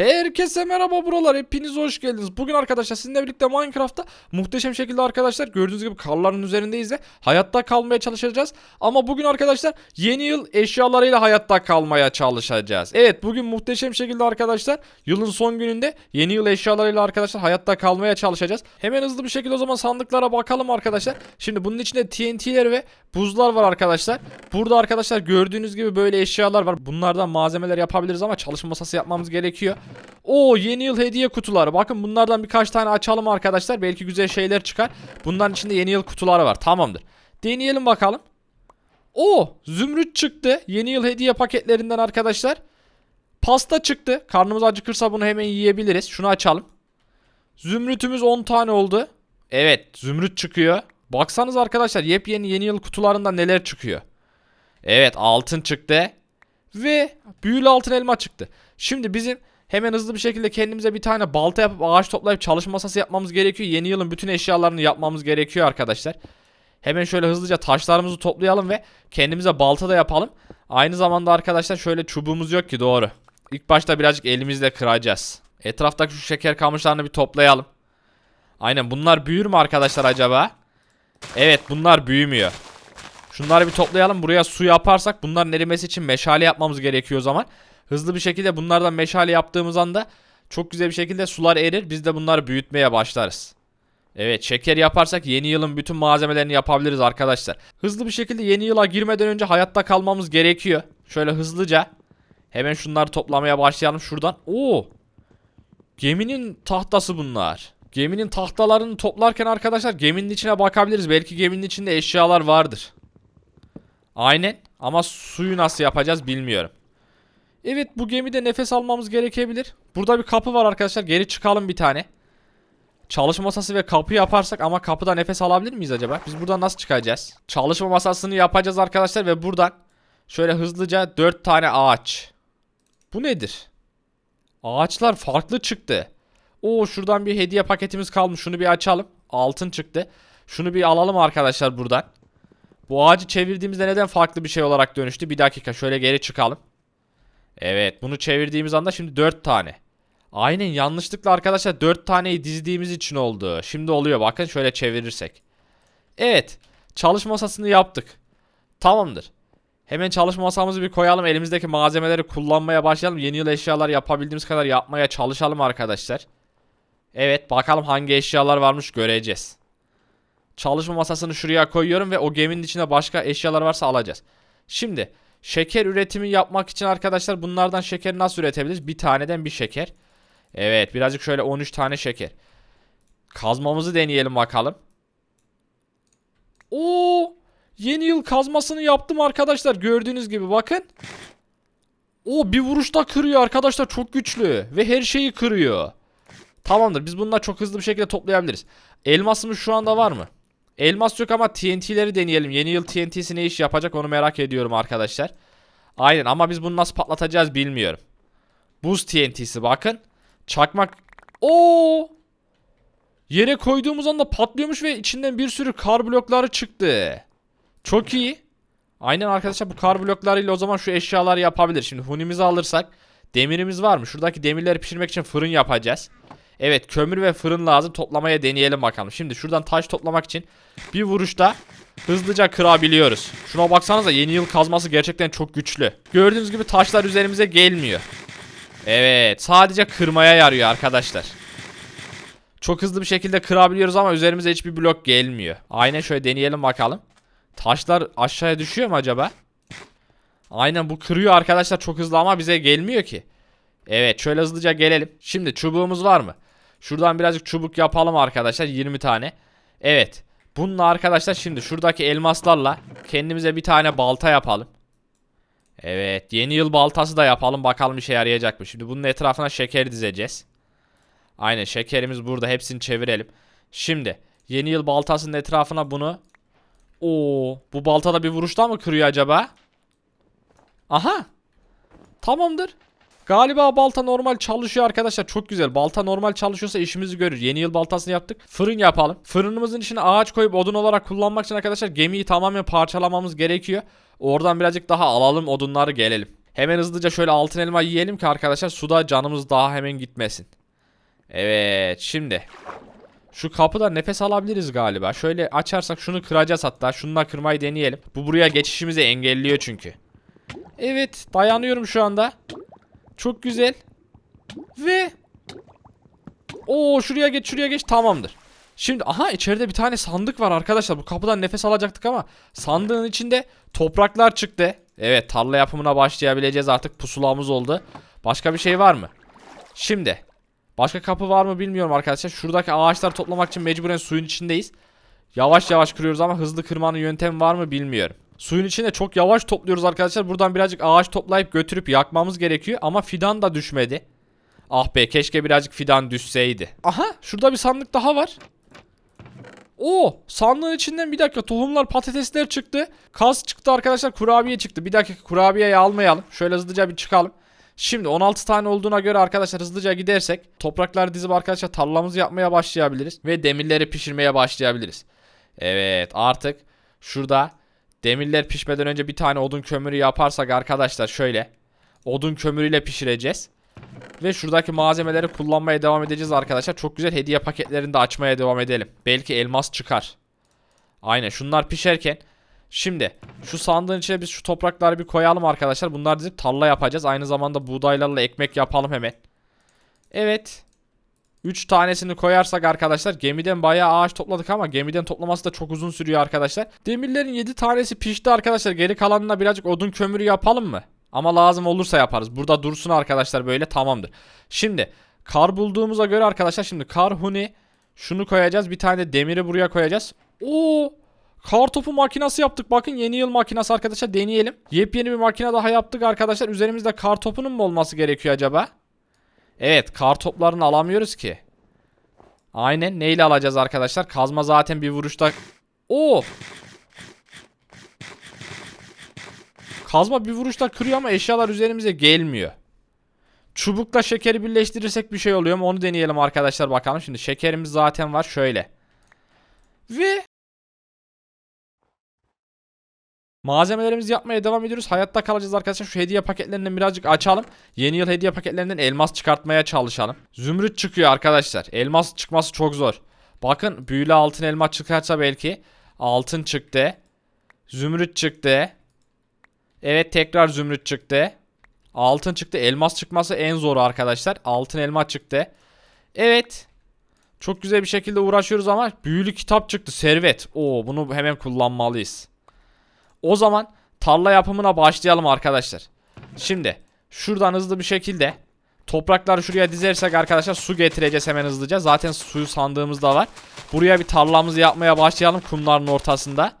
Herkese merhaba buralar hepiniz hoş geldiniz. Bugün arkadaşlar sizinle birlikte Minecraft'ta muhteşem şekilde arkadaşlar gördüğünüz gibi karların üzerindeyiz de hayatta kalmaya çalışacağız. Ama bugün arkadaşlar yeni yıl eşyalarıyla hayatta kalmaya çalışacağız. Evet bugün muhteşem şekilde arkadaşlar yılın son gününde yeni yıl eşyalarıyla arkadaşlar hayatta kalmaya çalışacağız. Hemen hızlı bir şekilde o zaman sandıklara bakalım arkadaşlar. Şimdi bunun içinde TNT'ler ve buzlar var arkadaşlar. Burada arkadaşlar gördüğünüz gibi böyle eşyalar var. Bunlardan malzemeler yapabiliriz ama çalışma masası yapmamız gerekiyor. Oo yeni yıl hediye kutuları. Bakın bunlardan birkaç tane açalım arkadaşlar. Belki güzel şeyler çıkar. Bunların içinde yeni yıl kutuları var. Tamamdır. Deneyelim bakalım. Oo zümrüt çıktı. Yeni yıl hediye paketlerinden arkadaşlar. Pasta çıktı. Karnımız acıkırsa bunu hemen yiyebiliriz. Şunu açalım. Zümrütümüz 10 tane oldu. Evet zümrüt çıkıyor. Baksanız arkadaşlar yepyeni yeni yıl kutularında neler çıkıyor. Evet altın çıktı. Ve büyülü altın elma çıktı. Şimdi bizim hemen hızlı bir şekilde kendimize bir tane balta yapıp ağaç toplayıp çalışma masası yapmamız gerekiyor. Yeni yılın bütün eşyalarını yapmamız gerekiyor arkadaşlar. Hemen şöyle hızlıca taşlarımızı toplayalım ve kendimize balta da yapalım. Aynı zamanda arkadaşlar şöyle çubuğumuz yok ki doğru. İlk başta birazcık elimizle kıracağız. Etraftaki şu şeker kamışlarını bir toplayalım. Aynen bunlar büyür mü arkadaşlar acaba? Evet bunlar büyümüyor. Şunları bir toplayalım. Buraya su yaparsak bunların erimesi için meşale yapmamız gerekiyor o zaman. Hızlı bir şekilde bunlardan meşale yaptığımız anda çok güzel bir şekilde sular erir. Biz de bunları büyütmeye başlarız. Evet şeker yaparsak yeni yılın bütün malzemelerini yapabiliriz arkadaşlar. Hızlı bir şekilde yeni yıla girmeden önce hayatta kalmamız gerekiyor. Şöyle hızlıca hemen şunları toplamaya başlayalım şuradan. Oo! Geminin tahtası bunlar. Geminin tahtalarını toplarken arkadaşlar geminin içine bakabiliriz. Belki geminin içinde eşyalar vardır. Aynen ama suyu nasıl yapacağız bilmiyorum. Evet bu gemide nefes almamız gerekebilir. Burada bir kapı var arkadaşlar. Geri çıkalım bir tane. Çalışma masası ve kapı yaparsak ama kapıda nefes alabilir miyiz acaba? Biz buradan nasıl çıkacağız? Çalışma masasını yapacağız arkadaşlar ve buradan şöyle hızlıca 4 tane ağaç. Bu nedir? Ağaçlar farklı çıktı. Oo şuradan bir hediye paketimiz kalmış. Şunu bir açalım. Altın çıktı. Şunu bir alalım arkadaşlar buradan. Bu ağacı çevirdiğimizde neden farklı bir şey olarak dönüştü? Bir dakika şöyle geri çıkalım. Evet bunu çevirdiğimiz anda şimdi 4 tane. Aynen yanlışlıkla arkadaşlar 4 taneyi dizdiğimiz için oldu. Şimdi oluyor bakın şöyle çevirirsek. Evet çalışma masasını yaptık. Tamamdır. Hemen çalışma masamızı bir koyalım. Elimizdeki malzemeleri kullanmaya başlayalım. Yeni yıl eşyalar yapabildiğimiz kadar yapmaya çalışalım arkadaşlar. Evet bakalım hangi eşyalar varmış göreceğiz. Çalışma masasını şuraya koyuyorum ve o geminin içinde başka eşyalar varsa alacağız. Şimdi şeker üretimi yapmak için arkadaşlar bunlardan şekeri nasıl üretebiliriz? Bir taneden bir şeker. Evet birazcık şöyle 13 tane şeker. Kazmamızı deneyelim bakalım. Oo! Yeni yıl kazmasını yaptım arkadaşlar. Gördüğünüz gibi bakın. O bir vuruşta kırıyor arkadaşlar çok güçlü ve her şeyi kırıyor. Tamamdır biz bununla çok hızlı bir şekilde toplayabiliriz. Elmasımız şu anda var mı? Elmas yok ama TNT'leri deneyelim. Yeni yıl TNT'si ne iş yapacak onu merak ediyorum arkadaşlar. Aynen ama biz bunu nasıl patlatacağız bilmiyorum. Buz TNT'si bakın. Çakmak. Oo! Yere koyduğumuz anda patlıyormuş ve içinden bir sürü kar blokları çıktı. Çok iyi. Aynen arkadaşlar bu kar bloklarıyla o zaman şu eşyaları yapabilir. Şimdi hunimizi alırsak demirimiz var mı? Şuradaki demirleri pişirmek için fırın yapacağız. Evet kömür ve fırın lazım toplamaya deneyelim bakalım. Şimdi şuradan taş toplamak için bir vuruşta hızlıca kırabiliyoruz. Şuna baksanıza yeni yıl kazması gerçekten çok güçlü. Gördüğünüz gibi taşlar üzerimize gelmiyor. Evet sadece kırmaya yarıyor arkadaşlar. Çok hızlı bir şekilde kırabiliyoruz ama üzerimize hiçbir blok gelmiyor. Aynen şöyle deneyelim bakalım. Taşlar aşağıya düşüyor mu acaba? Aynen bu kırıyor arkadaşlar çok hızlı ama bize gelmiyor ki. Evet şöyle hızlıca gelelim. Şimdi çubuğumuz var mı? Şuradan birazcık çubuk yapalım arkadaşlar 20 tane. Evet. Bununla arkadaşlar şimdi şuradaki elmaslarla kendimize bir tane balta yapalım. Evet yeni yıl baltası da yapalım bakalım işe yarayacak mı? Şimdi bunun etrafına şeker dizeceğiz. Aynen şekerimiz burada hepsini çevirelim. Şimdi yeni yıl baltasının etrafına bunu Oo, bu baltada bir vuruşta mı kırıyor acaba? Aha. Tamamdır. Galiba balta normal çalışıyor arkadaşlar. Çok güzel. Balta normal çalışıyorsa işimizi görür. Yeni yıl baltasını yaptık. Fırın yapalım. Fırınımızın içine ağaç koyup odun olarak kullanmak için arkadaşlar gemiyi tamamen parçalamamız gerekiyor. Oradan birazcık daha alalım odunları gelelim. Hemen hızlıca şöyle altın elma yiyelim ki arkadaşlar suda canımız daha hemen gitmesin. Evet şimdi. Şu kapıda nefes alabiliriz galiba. Şöyle açarsak şunu kıracağız hatta. Şununla kırmayı deneyelim. Bu buraya geçişimizi engelliyor çünkü. Evet dayanıyorum şu anda. Çok güzel. Ve Oo şuraya geç şuraya geç tamamdır. Şimdi aha içeride bir tane sandık var arkadaşlar. Bu kapıdan nefes alacaktık ama sandığın içinde topraklar çıktı. Evet tarla yapımına başlayabileceğiz artık pusulamız oldu. Başka bir şey var mı? Şimdi başka kapı var mı bilmiyorum arkadaşlar. Şuradaki ağaçları toplamak için mecburen suyun içindeyiz. Yavaş yavaş kırıyoruz ama hızlı kırmanın yöntemi var mı bilmiyorum. Suyun içinde çok yavaş topluyoruz arkadaşlar. Buradan birazcık ağaç toplayıp götürüp yakmamız gerekiyor ama fidan da düşmedi. Ah be keşke birazcık fidan düşseydi. Aha şurada bir sandık daha var. Oo sandığın içinden bir dakika tohumlar patatesler çıktı. Kaz çıktı arkadaşlar kurabiye çıktı. Bir dakika kurabiyeyi almayalım. Şöyle hızlıca bir çıkalım. Şimdi 16 tane olduğuna göre arkadaşlar hızlıca gidersek toprakları dizip arkadaşlar tarlamızı yapmaya başlayabiliriz. Ve demirleri pişirmeye başlayabiliriz. Evet artık şurada demirler pişmeden önce bir tane odun kömürü yaparsak arkadaşlar şöyle. Odun kömürüyle pişireceğiz. Ve şuradaki malzemeleri kullanmaya devam edeceğiz arkadaşlar. Çok güzel hediye paketlerini de açmaya devam edelim. Belki elmas çıkar. Aynen şunlar pişerken. Şimdi şu sandığın içine biz şu toprakları bir koyalım arkadaşlar. Bunlar dizip tarla yapacağız. Aynı zamanda buğdaylarla ekmek yapalım hemen. Evet. 3 tanesini koyarsak arkadaşlar gemiden bayağı ağaç topladık ama gemiden toplaması da çok uzun sürüyor arkadaşlar. Demirlerin 7 tanesi pişti arkadaşlar. Geri kalanına birazcık odun kömürü yapalım mı? Ama lazım olursa yaparız. Burada dursun arkadaşlar böyle tamamdır. Şimdi kar bulduğumuza göre arkadaşlar şimdi kar huni şunu koyacağız. Bir tane de demiri buraya koyacağız. Oo! Kar topu makinası yaptık. Bakın yeni yıl makinası arkadaşlar deneyelim. Yepyeni bir makine daha yaptık arkadaşlar. Üzerimizde kar topunun mu olması gerekiyor acaba? Evet kar toplarını alamıyoruz ki. Aynen neyle alacağız arkadaşlar? Kazma zaten bir vuruşta... Oo! Kazma bir vuruşta kırıyor ama eşyalar üzerimize gelmiyor. Çubukla şekeri birleştirirsek bir şey oluyor mu onu deneyelim arkadaşlar bakalım. Şimdi şekerimiz zaten var şöyle. Ve Malzemelerimizi yapmaya devam ediyoruz. Hayatta kalacağız arkadaşlar. Şu hediye paketlerinden birazcık açalım. Yeni yıl hediye paketlerinden elmas çıkartmaya çalışalım. Zümrüt çıkıyor arkadaşlar. Elmas çıkması çok zor. Bakın büyülü altın elma çıkarsa belki. Altın çıktı. Zümrüt çıktı. Evet tekrar zümrüt çıktı. Altın çıktı. Elmas çıkması en zoru arkadaşlar. Altın elma çıktı. Evet. Çok güzel bir şekilde uğraşıyoruz ama büyülü kitap çıktı. Servet. Oo bunu hemen kullanmalıyız. O zaman tarla yapımına başlayalım arkadaşlar. Şimdi şuradan hızlı bir şekilde toprakları şuraya dizersek arkadaşlar su getireceğiz hemen hızlıca. Zaten suyu sandığımızda var. Buraya bir tarlamızı yapmaya başlayalım kumların ortasında.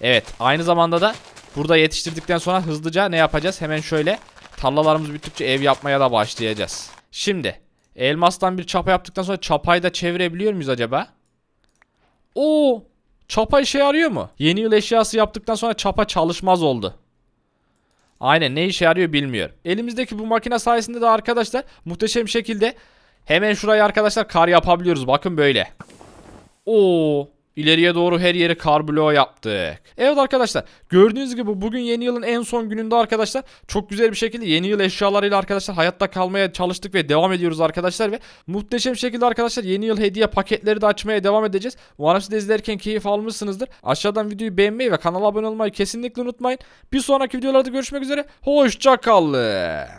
Evet aynı zamanda da burada yetiştirdikten sonra hızlıca ne yapacağız? Hemen şöyle tarlalarımız bittikçe ev yapmaya da başlayacağız. Şimdi elmastan bir çapa yaptıktan sonra çapayı da çevirebiliyor muyuz acaba? Oo Çapa işe yarıyor mu? Yeni yıl eşyası yaptıktan sonra çapa çalışmaz oldu. Aynen ne işe yarıyor bilmiyorum. Elimizdeki bu makine sayesinde de arkadaşlar muhteşem şekilde hemen şurayı arkadaşlar kar yapabiliyoruz. Bakın böyle. Oo, ileriye doğru her yeri kar yaptık. Evet arkadaşlar gördüğünüz gibi bugün yeni yılın en son gününde arkadaşlar çok güzel bir şekilde yeni yıl eşyalarıyla arkadaşlar hayatta kalmaya çalıştık ve devam ediyoruz arkadaşlar ve muhteşem şekilde arkadaşlar yeni yıl hediye paketleri de açmaya devam edeceğiz. Umarım siz de izlerken keyif almışsınızdır. Aşağıdan videoyu beğenmeyi ve kanala abone olmayı kesinlikle unutmayın. Bir sonraki videolarda görüşmek üzere. Hoşçakalın.